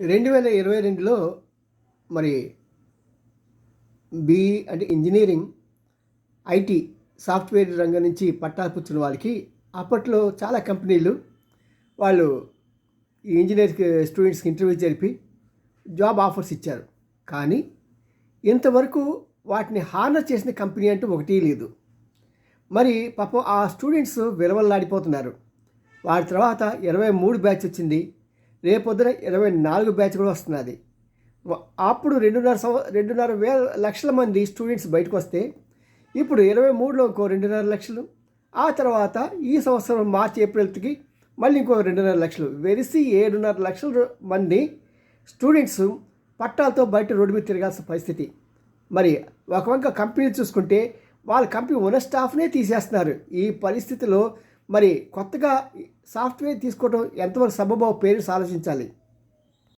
రెండు వేల ఇరవై రెండులో మరి బి అంటే ఇంజనీరింగ్ ఐటీ సాఫ్ట్వేర్ రంగం నుంచి పట్టాలు పుచ్చిన వాళ్ళకి అప్పట్లో చాలా కంపెనీలు వాళ్ళు ఈ ఇంజనీర్ స్టూడెంట్స్కి ఇంటర్వ్యూ జరిపి జాబ్ ఆఫర్స్ ఇచ్చారు. కానీ ఇంతవరకు వాటిని హానర్ చేసిన కంపెనీ అంటూ ఒకటి లేదు. మరి పాపం ఆ స్టూడెంట్స్ విలవల్లాడిపోతున్నారు. వారి తర్వాత ఇరవై మూడు బ్యాచ్ వచ్చింది. రేపొద్దున ఇరవై నాలుగు బ్యాచ్ కూడా వస్తున్నది. అప్పుడు రెండున్నర సంవ రెండున్నర వేల లక్షల మంది స్టూడెంట్స్ బయటకు వస్తే ఇప్పుడు ఇరవై మూడులో ఇంకో రెండున్నర లక్షలు ఆ తర్వాత ఈ సంవత్సరం మార్చి ఏప్రిల్కి మళ్ళీ ఇంకో రెండున్నర లక్షలు వెరిసి ఏడున్నర లక్షల మంది స్టూడెంట్స్ పట్టాలతో బయట రోడ్డు మీద తిరగాల్సిన పరిస్థితి. మరి ఒక వంక కంపెనీలు చూసుకుంటే వాళ్ళ కంపెనీ ఉన్న స్టాఫ్నే తీసేస్తున్నారు. ఈ పరిస్థితిలో మరి కొత్తగా సాఫ్ట్వేర్ తీసుకోవడం ఎంతవరకు సబబో పేరెంట్స్ ఆలోచించాలి